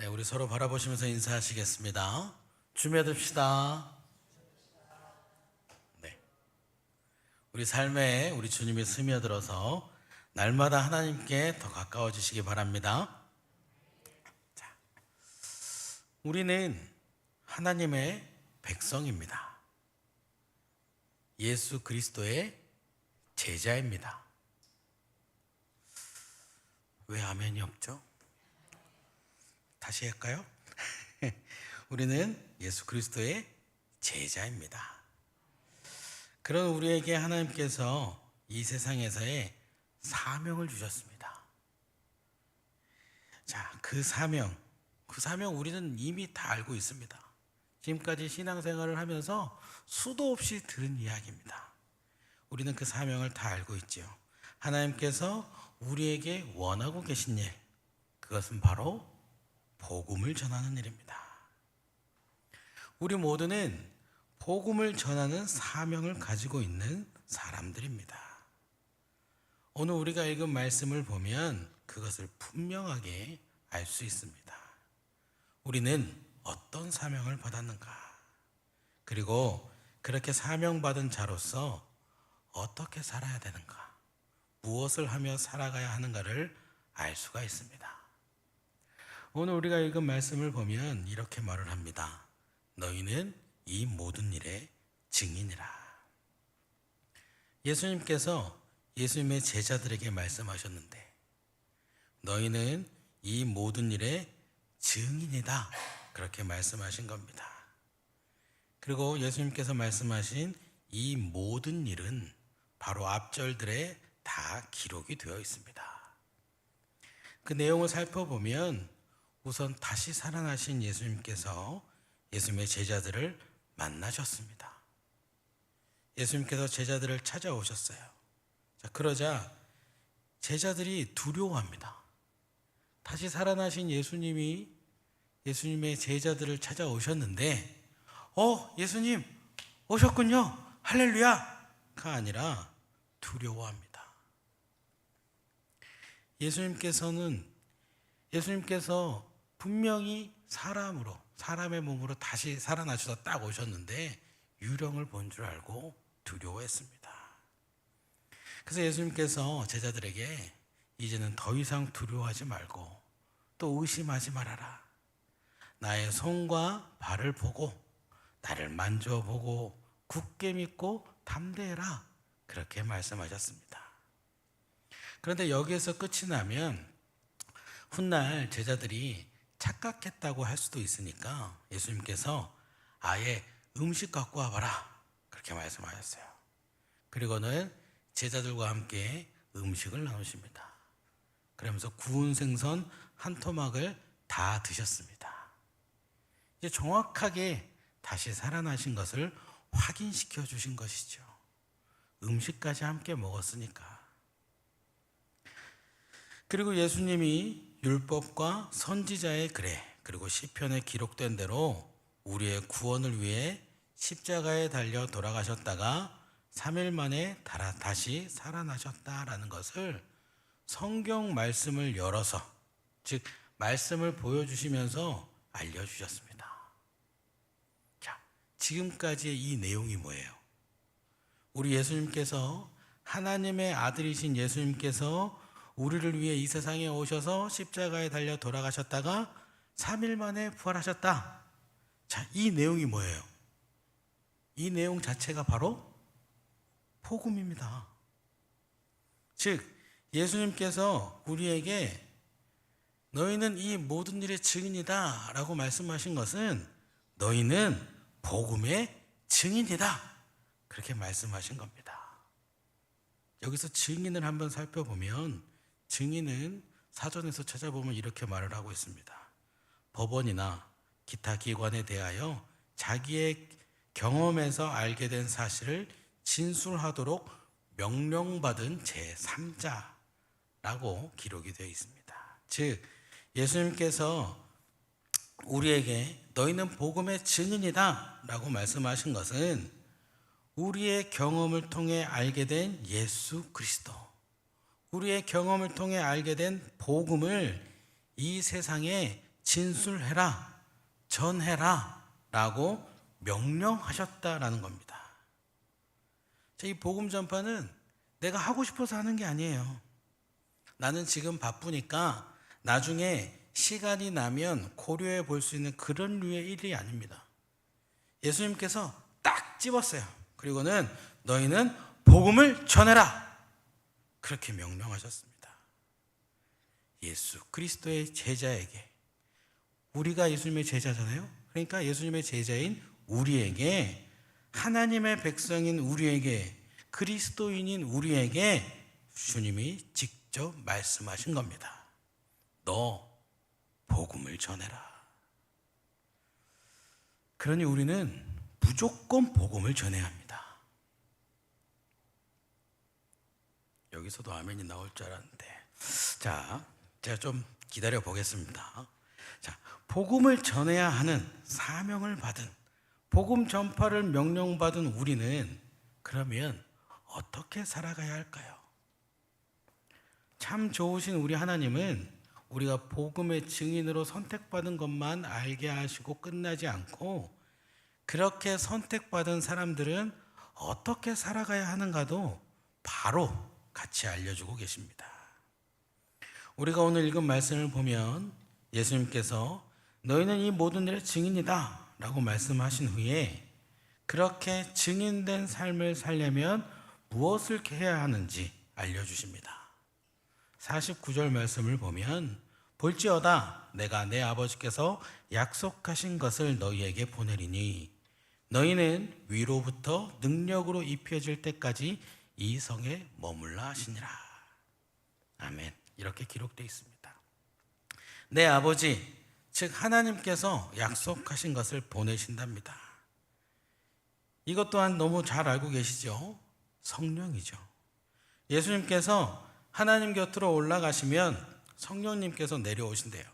네, 우리 서로 바라보시면서 인사하시겠습니다. 준비해둡시다. 네. 우리 삶에 우리 주님이 스며들어서 날마다 하나님께 더 가까워지시기 바랍니다. 자, 우리는 하나님의 백성입니다. 예수 그리스도의 제자입니다. 왜 아멘이 없죠? 다시 할까요? 우리는 예수 그리스도의 제자입니다. 그런 우리에게 하나님께서 이 세상에서의 사명을 주셨습니다. 자, 그 사명, 그 사명 우리는 이미 다 알고 있습니다. 지금까지 신앙생활을 하면서 수도 없이 들은 이야기입니다. 우리는 그 사명을 다 알고 있죠. 하나님께서 우리에게 원하고 계신 일, 그것은 바로 복음을 전하는 일입니다. 우리 모두는 복음을 전하는 사명을 가지고 있는 사람들입니다. 오늘 우리가 읽은 말씀을 보면 그것을 분명하게 알 수 있습니다. 우리는 어떤 사명을 받았는가? 그리고 그렇게 사명받은 자로서 어떻게 살아야 되는가? 무엇을 하며 살아가야 하는가를 알 수가 있습니다. 오늘 우리가 읽은 말씀을 보면 이렇게 말을 합니다. 너희는 이 모든 일의 증인이라. 예수님께서 예수님의 제자들에게 말씀하셨는데 너희는 이 모든 일의 증인이다. 그렇게 말씀하신 겁니다. 그리고 예수님께서 말씀하신 이 모든 일은 바로 앞절들에 다 기록이 되어 있습니다. 그 내용을 살펴보면 우선 다시 살아나신 예수님께서 예수님의 제자들을 만나셨습니다. 예수님께서 제자들을 찾아오셨어요. 자, 그러자 제자들이 두려워합니다. 다시 살아나신 예수님이 예수님의 제자들을 찾아오셨는데, 어, 예수님 오셨군요. 할렐루야가 아니라 두려워합니다. 예수님께서는 예수님께서 분명히 사람으로 사람의 몸으로 다시 살아나셔서 딱 오셨는데 유령을 본 줄 알고 두려워했습니다. 그래서 예수님께서 제자들에게 이제는 더 이상 두려워하지 말고 또 의심하지 말아라. 나의 손과 발을 보고 나를 만져보고 굳게 믿고 담대해라. 그렇게 말씀하셨습니다. 그런데 여기에서 끝이 나면 훗날 제자들이 착각했다고 할 수도 있으니까 예수님께서 아예 음식 갖고 와봐라. 그렇게 말씀하셨어요. 그리고는 제자들과 함께 음식을 나누십니다. 그러면서 구운 생선 한 토막을 다 드셨습니다. 이제 정확하게 다시 살아나신 것을 확인시켜 주신 것이죠. 음식까지 함께 먹었으니까. 그리고 예수님이 율법과 선지자의 글에 그리고 시편에 기록된 대로 우리의 구원을 위해 십자가에 달려 돌아가셨다가 3일 만에 다시 살아나셨다라는 것을 성경 말씀을 열어서 즉 말씀을 보여주시면서 알려주셨습니다. 자, 지금까지의 이 내용이 뭐예요? 우리 예수님께서 하나님의 아들이신 예수님께서 우리를 위해 이 세상에 오셔서 십자가에 달려 돌아가셨다가 3일 만에 부활하셨다. 자, 이 내용이 뭐예요? 이 내용 자체가 바로 복음입니다. 즉, 예수님께서 우리에게 너희는 이 모든 일의 증인이다 라고 말씀하신 것은 너희는 복음의 증인이다. 그렇게 말씀하신 겁니다. 여기서 증인을 한번 살펴보면 증인은 사전에서 찾아보면 이렇게 말을 하고 있습니다. 법원이나 기타 기관에 대하여 자기의 경험에서 알게 된 사실을 진술하도록 명령받은 제3자라고 기록이 되어 있습니다. 즉, 예수님께서 우리에게 너희는 복음의 증인이다 라고 말씀하신 것은 우리의 경험을 통해 알게 된 예수 그리스도, 우리의 경험을 통해 알게 된 복음을 이 세상에 진술해라, 전해라 라고 명령하셨다라는 겁니다. 자, 이 복음 전파는 내가 하고 싶어서 하는 게 아니에요. 나는 지금 바쁘니까 나중에 시간이 나면 고려해 볼 수 있는 그런 류의 일이 아닙니다. 예수님께서 딱 집었어요. 그리고는 너희는 복음을 전해라. 그렇게 명령하셨습니다. 예수 그리스도의 제자에게 우리가 예수님의 제자잖아요. 그러니까 예수님의 제자인 우리에게 하나님의 백성인 우리에게 그리스도인인 우리에게 주님이 직접 말씀하신 겁니다. 너 복음을 전해라. 그러니 우리는 무조건 복음을 전해야 합니다. 여기서도 아멘이 나올 줄 알았는데. 자, 제가 좀 기다려 보겠습니다. 자, 복음을 전해야 하는 사명을 받은 복음 전파를 명령받은 우리는 그러면 어떻게 살아가야 할까요? 참 좋으신 우리 하나님은 우리가 복음의 증인으로 선택받은 것만 알게 하시고 끝나지 않고 그렇게 선택받은 사람들은 어떻게 살아가야 하는가도 바로 같이 알려주고 계십니다. 우리가 오늘 읽은 말씀을 보면 예수님께서 너희는 이 모든 일의 증인이다 라고 말씀하신 후에 그렇게 증인된 삶을 살려면 무엇을 해야 하는지 알려주십니다. 49절 말씀을 보면 볼지어다 내가 내 아버지께서 약속하신 것을 너희에게 보내리니 너희는 위로부터 능력으로 입혀질 때까지 이 성에 머물라 하시니라. 아멘. 이렇게 기록되어 있습니다. 내 아버지 즉 하나님께서 약속하신 것을 보내신답니다. 이것 또한 너무 잘 알고 계시죠? 성령이죠. 예수님께서 하나님 곁으로 올라가시면 성령님께서 내려오신대요.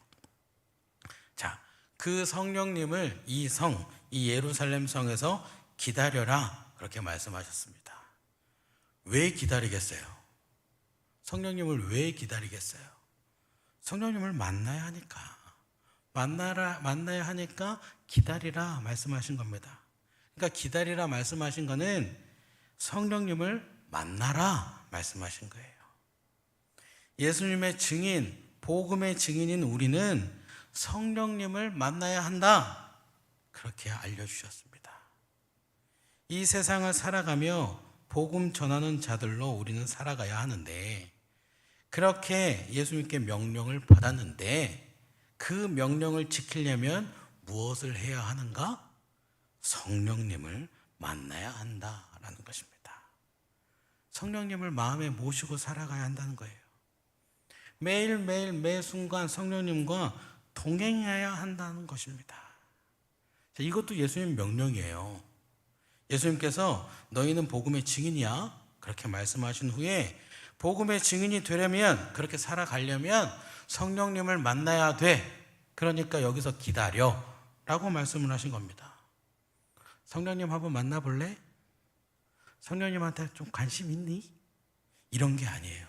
자, 그 성령님을 이 성, 이 예루살렘 성에서 기다려라. 그렇게 말씀하셨습니다. 왜 기다리겠어요? 성령님을 왜 기다리겠어요? 성령님을 만나야 하니까. 만나라, 만나야 하니까 기다리라 말씀하신 겁니다. 그러니까 기다리라 말씀하신 거는 성령님을 만나라 말씀하신 거예요. 예수님의 증인, 복음의 증인인 우리는 성령님을 만나야 한다. 그렇게 알려주셨습니다. 이 세상을 살아가며 복음 전하는 자들로 우리는 살아가야 하는데, 그렇게 예수님께 명령을 받았는데, 그 명령을 지키려면 무엇을 해야 하는가? 성령님을 만나야 한다라는 것입니다. 성령님을 마음에 모시고 살아가야 한다는 거예요. 매일매일 매 순간 성령님과 동행해야 한다는 것입니다. 이것도 예수님 명령이에요. 예수님께서 너희는 복음의 증인이야. 그렇게 말씀하신 후에 복음의 증인이 되려면 그렇게 살아가려면 성령님을 만나야 돼. 그러니까 여기서 기다려. 라고 말씀을 하신 겁니다. 성령님 한번 만나볼래? 성령님한테 좀 관심 있니? 이런 게 아니에요.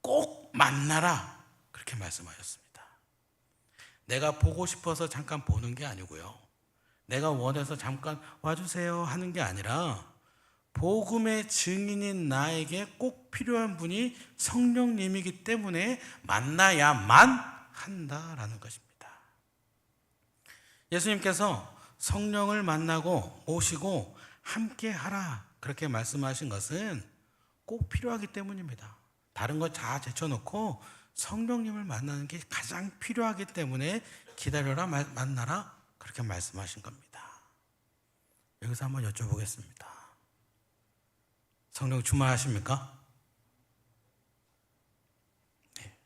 꼭 만나라. 그렇게 말씀하셨습니다. 내가 보고 싶어서 잠깐 보는 게 아니고요. 내가 원해서 잠깐 와주세요 하는 게 아니라 복음의 증인인 나에게 꼭 필요한 분이 성령님이기 때문에 만나야만 한다라는 것입니다. 예수님께서 성령을 만나고 모시고 함께 하라 그렇게 말씀하신 것은 꼭 필요하기 때문입니다. 다른 거 다 제쳐놓고 성령님을 만나는 게 가장 필요하기 때문에 기다려라 만나라 그렇게 말씀하신 겁니다. 여기서 한번 여쭤보겠습니다. 성령 충만하십니까? 네.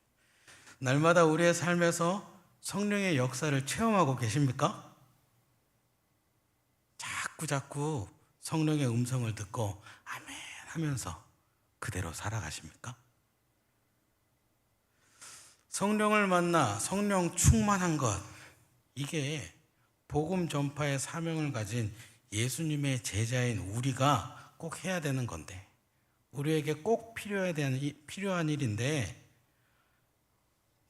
날마다 우리의 삶에서 성령의 역사를 체험하고 계십니까? 자꾸 자꾸 성령의 음성을 듣고 아멘 하면서 그대로 살아가십니까? 성령을 만나 성령 충만한 것 이게 복음 전파의 사명을 가진 예수님의 제자인 우리가 꼭 해야 되는 건데 우리에게 꼭 필요해야 되는 필요한 일인데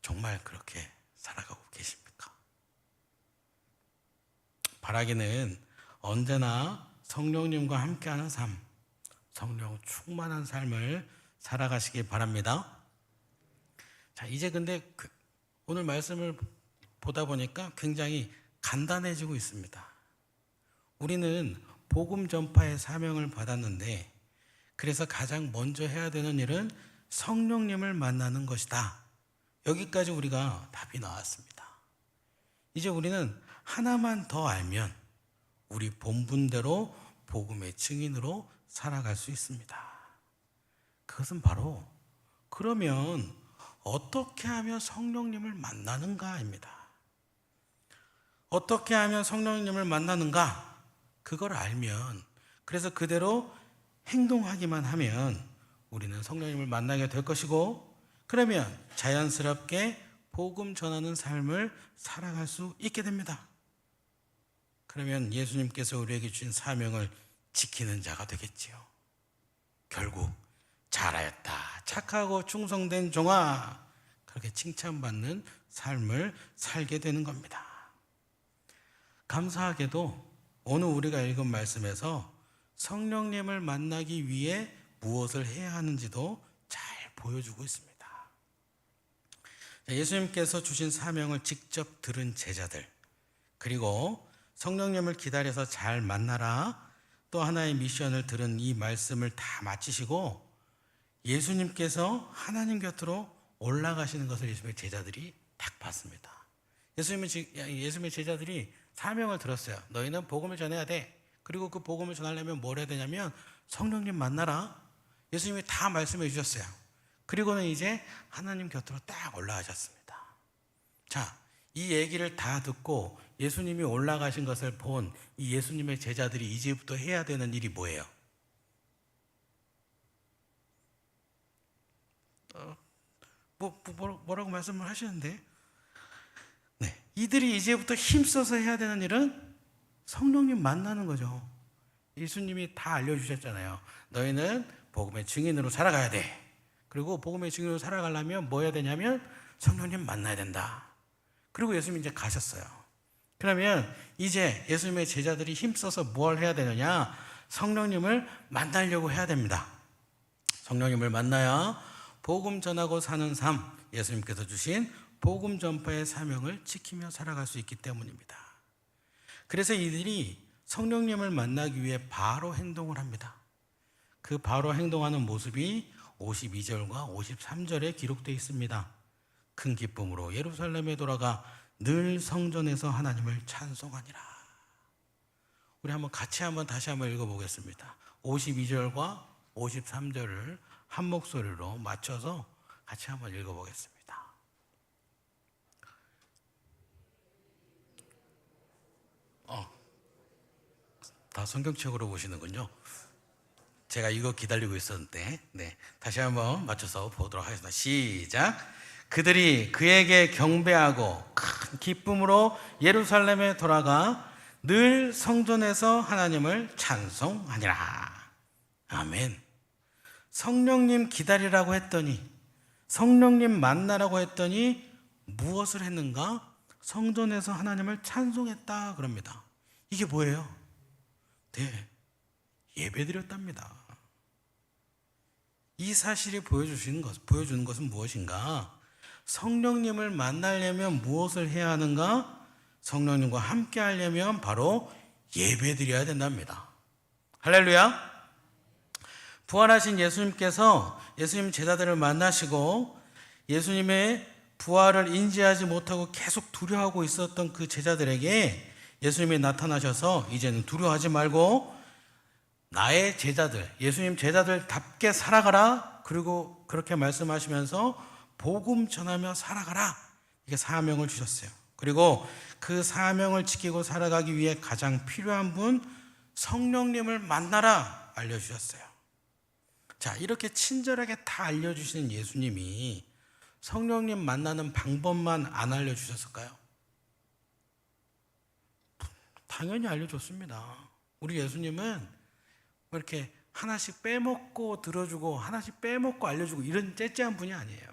정말 그렇게 살아가고 계십니까? 바라기는 언제나 성령님과 함께하는 삶, 성령 충만한 삶을 살아가시기 바랍니다. 자, 이제 근데 그 오늘 말씀을 보다 보니까 굉장히 간단해지고 있습니다. 우리는 복음 전파의 사명을 받았는데 그래서 가장 먼저 해야 되는 일은 성령님을 만나는 것이다. 여기까지 우리가 답이 나왔습니다. 이제 우리는 하나만 더 알면 우리 본분대로 복음의 증인으로 살아갈 수 있습니다. 그것은 바로 그러면 어떻게 하면 성령님을 만나는가입니다. 어떻게 하면 성령님을 만나는가? 그걸 알면 그래서 그대로 행동하기만 하면 우리는 성령님을 만나게 될 것이고 그러면 자연스럽게 복음 전하는 삶을 살아갈 수 있게 됩니다. 그러면 예수님께서 우리에게 주신 사명을 지키는 자가 되겠지요. 결국 잘하였다. 착하고 충성된 종아. 그렇게 칭찬받는 삶을 살게 되는 겁니다. 감사하게도 오늘 우리가 읽은 말씀에서 성령님을 만나기 위해 무엇을 해야 하는지도 잘 보여주고 있습니다. 예수님께서 주신 사명을 직접 들은 제자들, 그리고 성령님을 기다려서 잘 만나라, 또 하나의 미션을 들은 이 말씀을 다 마치시고 예수님께서 하나님 곁으로 올라가시는 것을 예수님의 제자들이 딱 봤습니다. 예수님의, 예수님의 제자들이 사명을 들었어요. 너희는 복음을 전해야 돼. 그리고 그 복음을 전하려면 뭘 해야 되냐면 성령님 만나라. 예수님이 다 말씀해 주셨어요. 그리고는 이제 하나님 곁으로 딱 올라가셨습니다. 자, 이 얘기를 다 듣고 예수님이 올라가신 것을 본 이 예수님의 제자들이 이제부터 해야 되는 일이 뭐예요? 어, 뭐, 뭐, 뭐라고 말씀을 하시는데? 네. 이들이 이제부터 힘써서 해야 되는 일은 성령님 만나는 거죠. 예수님이 다 알려주셨잖아요. 너희는 복음의 증인으로 살아가야 돼. 그리고 복음의 증인으로 살아가려면 뭐 해야 되냐면 성령님 만나야 된다. 그리고 예수님이 이제 가셨어요. 그러면 이제 예수님의 제자들이 힘써서 뭘 해야 되느냐? 성령님을 만나려고 해야 됩니다. 성령님을 만나야 복음 전하고 사는 삶, 예수님께서 주신 복음 전파의 사명을 지키며 살아갈 수 있기 때문입니다. 그래서 이들이 성령님을 만나기 위해 바로 행동을 합니다. 그 바로 행동하는 모습이 52절과 53절에 기록되어 있습니다. 큰 기쁨으로 예루살렘에 돌아가 늘 성전에서 하나님을 찬송하니라. 우리 한번 같이 한번 다시 한번 읽어보겠습니다. 52절과 53절을 한 목소리로 맞춰서 같이 한번 읽어보겠습니다. 어, 다 성경책으로 보시는군요. 제가 이거 기다리고 있었는데, 네, 다시 한번 맞춰서 보도록 하겠습니다. 시작. 그들이 그에게 경배하고 큰 기쁨으로 예루살렘에 돌아가 늘 성전에서 하나님을 찬송하니라. 아멘. 성령님 기다리라고 했더니, 성령님 만나라고 했더니 무엇을 했는가? 성전에서 하나님을 찬송했다. 그럽니다. 이게 뭐예요? 네. 예배 드렸답니다. 이 사실이 보여주시는 것, 보여주는 것은 무엇인가? 성령님을 만나려면 무엇을 해야 하는가? 성령님과 함께 하려면 바로 예배 드려야 된답니다. 할렐루야. 부활하신 예수님께서 예수님 제자들을 만나시고 예수님의 부활을 인지하지 못하고 계속 두려워하고 있었던 그 제자들에게 예수님이 나타나셔서 이제는 두려워하지 말고 나의 제자들, 예수님 제자들답게 살아가라. 그리고 그렇게 말씀하시면서 복음 전하며 살아가라. 이게 사명을 주셨어요. 그리고 그 사명을 지키고 살아가기 위해 가장 필요한 분 성령님을 만나라 알려주셨어요. 자, 이렇게 친절하게 다 알려주시는 예수님이 성령님 만나는 방법만 안 알려주셨을까요? 당연히 알려줬습니다. 우리 예수님은 뭐 이렇게 하나씩 빼먹고 들어주고 하나씩 빼먹고 알려주고 이런 째째한 분이 아니에요.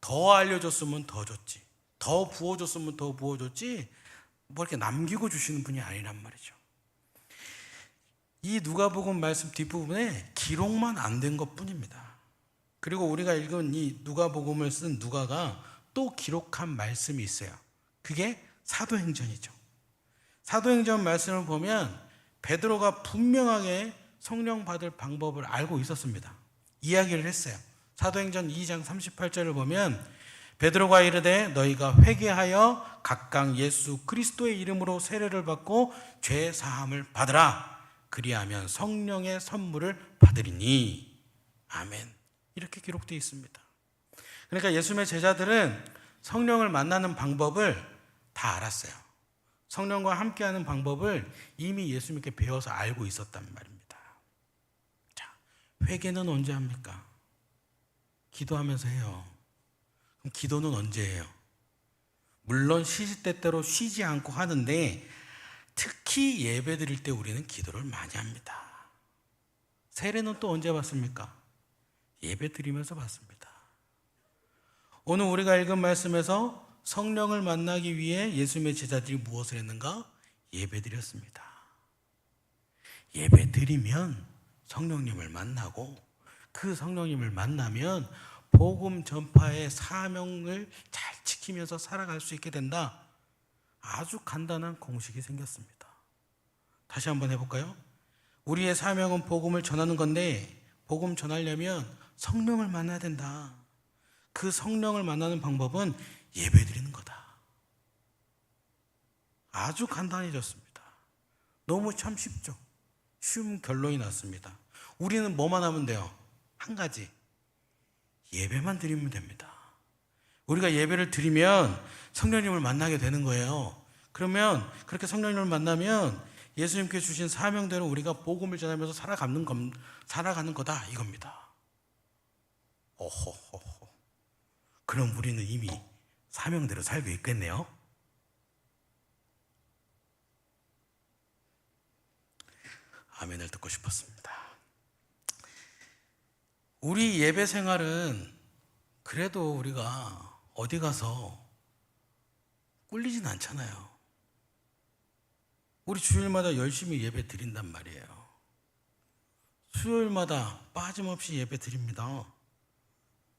더 알려줬으면 더 줬지. 더 부어줬으면 더 부어줬지. 뭐 이렇게 남기고 주시는 분이 아니란 말이죠. 이 누가복음 말씀 뒷부분에 기록만 안 된 것뿐입니다. 그리고 우리가 읽은 이 누가복음을 쓴 누가가 또 기록한 말씀이 있어요. 그게 사도행전이죠. 사도행전 말씀을 보면 베드로가 분명하게 성령 받을 방법을 알고 있었습니다. 이야기를 했어요. 사도행전 2장 38절을 보면 베드로가 이르되 너희가 회개하여 각각 예수 그리스도의 이름으로 세례를 받고 죄 사함을 받으라. 그리하면 성령의 선물을 받으리니 아멘. 이렇게 기록되어 있습니다. 그러니까 예수님의 제자들은 성령을 만나는 방법을 다 알았어요. 성령과 함께하는 방법을 이미 예수님께 배워서 알고 있었단 말입니다. 자, 회개는 언제 합니까? 기도하면서 해요. 그럼 기도는 언제 해요? 물론 시시때때로 쉬지 않고 하는데 특히 예배 드릴 때 우리는 기도를 많이 합니다. 세례는 또 언제 받습니까? 예배 드리면서 받습니다. 오늘 우리가 읽은 말씀에서 성령을 만나기 위해 예수님의 제자들이 무엇을 했는가? 예배 드렸습니다. 예배 드리면 성령님을 만나고 그 성령님을 만나면 복음 전파의 사명을 잘 지키면서 살아갈 수 있게 된다. 아주 간단한 공식이 생겼습니다. 다시 한번 해볼까요? 우리의 사명은 복음을 전하는 건데 복음 전하려면 성령을 만나야 된다. 그 성령을 만나는 방법은 예배 드리는 거다. 아주 간단해졌습니다. 너무 참 쉽죠. 쉬운 결론이 났습니다. 우리는 뭐만 하면 돼요? 한 가지. 예배만 드리면 됩니다. 우리가 예배를 드리면 성령님을 만나게 되는 거예요. 그러면 그렇게 성령님을 만나면 예수님께 주신 사명대로 우리가 복음을 전하면서 살아가는, 것, 살아가는 거다 이겁니다. 오호호호. 그럼 우리는 이미 사명대로 살고 있겠네요. 아멘을 듣고 싶었습니다. 우리 예배 생활은 그래도 우리가 어디 가서 꿀리진 않잖아요. 우리 주일마다 열심히 예배 드린단 말이에요. 수요일마다 빠짐없이 예배 드립니다.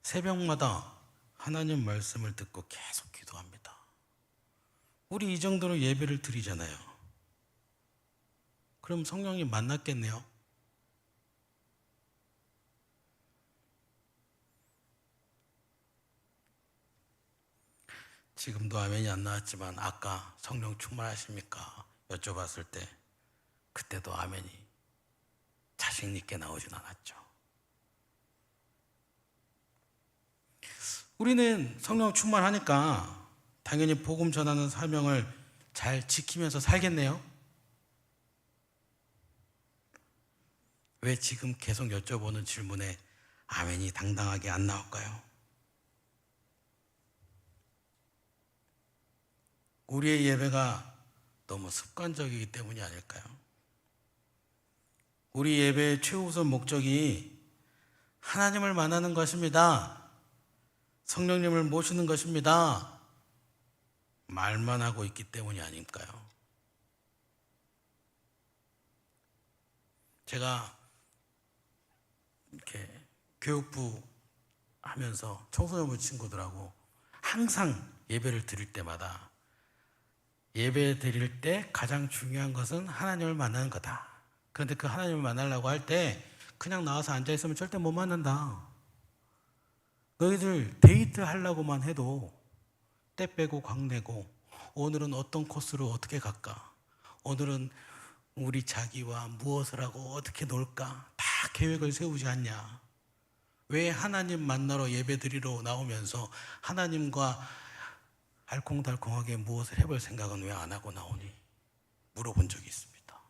새벽마다 하나님 말씀을 듣고 계속 기도합니다. 우리 이 정도로 예배를 드리잖아요. 그럼 성령님 만났겠네요. 지금도 아멘이 안 나왔지만 아까 성령 충만하십니까? 여쭤봤을 때 그때도 아멘이 자신 있게 나오진 않았죠. 우리는 성령 충만하니까 당연히 복음 전하는 사명을 잘 지키면서 살겠네요. 왜 지금 계속 여쭤보는 질문에 아멘이 당당하게 안 나올까요? 우리의 예배가 너무 습관적이기 때문이 아닐까요? 우리 예배의 최우선 목적이 하나님을 만나는 것입니다. 성령님을 모시는 것입니다. 말만 하고 있기 때문이 아닐까요? 제가 이렇게 교육부 하면서 청소년부 친구들하고 항상 예배를 드릴 때마다 예배 드릴 때 가장 중요한 것은 하나님을 만나는 거다. 그런데 그 하나님을 만나려고 할 때 그냥 나와서 앉아 있으면 절대 못 만난다. 너희들 데이트 하려고만 해도 때 빼고 광내고 오늘은 어떤 코스로 어떻게 갈까? 오늘은 우리 자기와 무엇을 하고 어떻게 놀까? 다 계획을 세우지 않냐? 왜 하나님 만나러 예배 드리러 나오면서 하나님과 알콩달콩하게 무엇을 해볼 생각은 왜 안 하고 나오니? 물어본 적이 있습니다.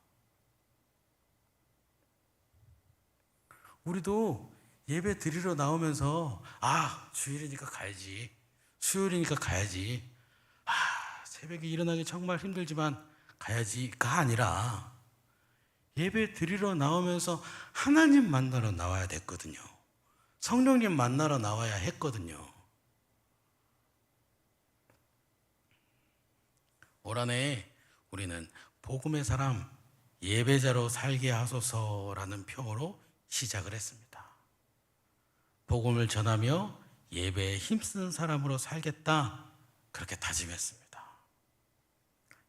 우리도 예배 드리러 나오면서 아 주일이니까 가야지. 수요일이니까 가야지. 아 새벽에 일어나기 정말 힘들지만 가야지가 아니라 예배 드리러 나오면서 하나님 만나러 나와야 됐거든요. 성령님 만나러 나와야 했거든요. 올 한해 우리는 복음의 사람 예배자로 살게 하소서라는 표어로 시작을 했습니다. 복음을 전하며 예배에 힘쓰는 사람으로 살겠다 그렇게 다짐했습니다.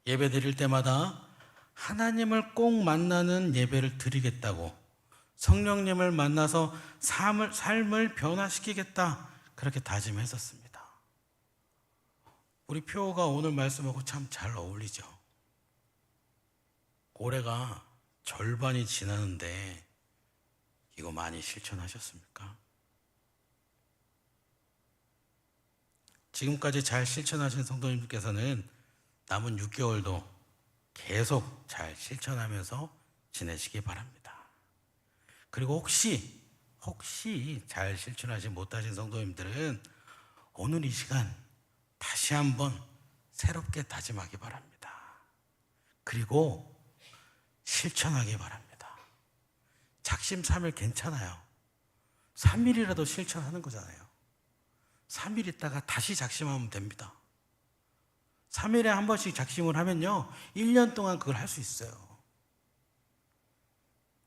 예배 드릴 때마다 하나님을 꼭 만나는 예배를 드리겠다고 성령님을 만나서 삶을, 삶을 변화시키겠다 그렇게 다짐했었습니다. 우리 표가 오늘 말씀하고 참 잘 어울리죠. 올해가 절반이 지나는데 이거 많이 실천하셨습니까? 지금까지 잘 실천하신 성도님께서는 남은 6개월도 계속 잘 실천하면서 지내시기 바랍니다. 그리고 혹시 혹시 잘 실천하지 못하신 성도님들은 오늘 이 시간 다시 한번 새롭게 다짐하기 바랍니다. 그리고 실천하기 바랍니다. 작심 삼일 괜찮아요. 3일이라도 실천하는 거잖아요. 3일 있다가 다시 작심하면 됩니다. 3일에 한 번씩 작심을 하면요. 1년 동안 그걸 할 수 있어요.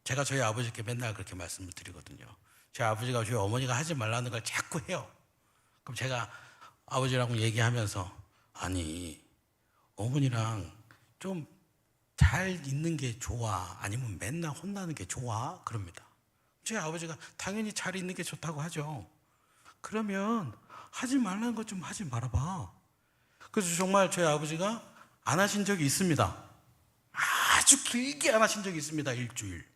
제가 저희 아버지께 맨날 그렇게 말씀을 드리거든요. 제 아버지가 저희 어머니가 하지 말라는 걸 자꾸 해요. 그럼 제가 아버지랑 얘기하면서 아니 어머니랑 좀 잘 있는 게 좋아 아니면 맨날 혼나는 게 좋아 그럽니다. 제 아버지가 당연히 잘 있는 게 좋다고 하죠. 그러면 하지 말라는 것 좀 하지 말아봐. 그래서 정말 저희 아버지가 안 하신 적이 있습니다. 아주 길게 안 하신 적이 있습니다. 일주일.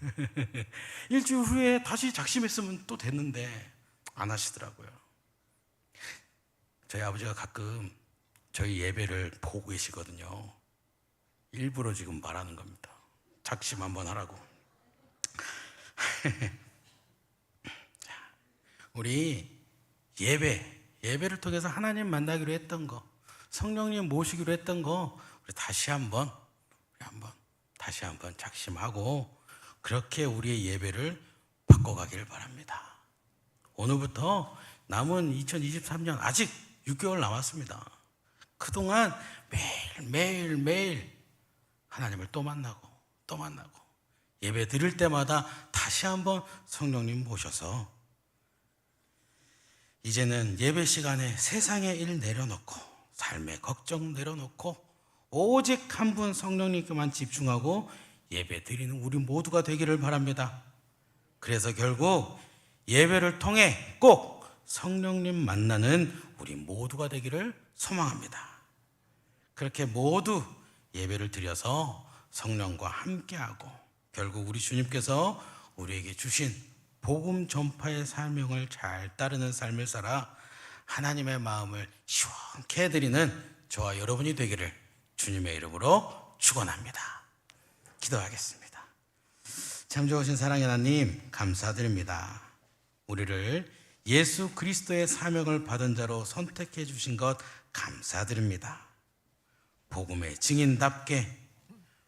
일주일 후에 다시 작심했으면 또 됐는데 안 하시더라고요. 저희 아버지가 가끔 저희 예배를 보고 계시거든요. 일부러 지금 말하는 겁니다. 작심 한번 하라고. 자, 우리 예배, 예배를 통해서 하나님 만나기로 했던 거, 성령님 모시기로 했던 거, 우리 다시 한번, 한번, 다시 한번 작심하고, 그렇게 우리의 예배를 바꿔가기를 바랍니다. 오늘부터 남은 2023년 아직 6개월 남았습니다. 그동안 매일, 매일, 매일 하나님을 또 만나고, 또 만나고, 예배 드릴 때마다 다시 한번 성령님 모셔서 이제는 예배 시간에 세상의 일 내려놓고 삶의 걱정 내려놓고 오직 한 분 성령님께만 집중하고 예배 드리는 우리 모두가 되기를 바랍니다. 그래서 결국 예배를 통해 꼭 성령님 만나는 우리 모두가 되기를 소망합니다. 그렇게 모두 예배를 드려서 성령과 함께하고 결국 우리 주님께서 우리에게 주신 복음 전파의 사명을 잘 따르는 삶을 살아 하나님의 마음을 시원케 해드리는 저와 여러분이 되기를 주님의 이름으로 축원합니다. 기도하겠습니다. 참 좋으신 사랑의 하나님 감사드립니다. 우리를 예수 그리스도의 사명을 받은 자로 선택해 주신 것 감사드립니다. 복음의 증인답게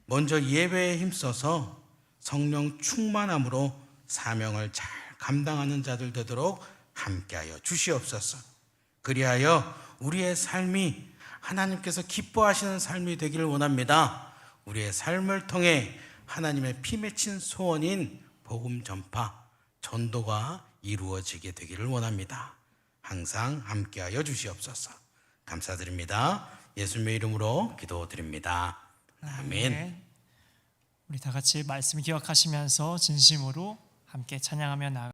먼저 예배에 힘써서 성령 충만함으로 사명을 잘 감당하는 자들 되도록 함께하여 주시옵소서. 그리하여 우리의 삶이 하나님께서 기뻐하시는 삶이 되기를 원합니다. 우리의 삶을 통해 하나님의 피 맺힌 소원인 복음 전파, 전도가 이루어지게 되기를 원합니다. 항상 함께하여 주시옵소서. 감사드립니다. 예수님의 이름으로 기도드립니다. 아멘. 네. 우리 다 같이 말씀 기억하시면서 진심으로 함께 찬양하며 나아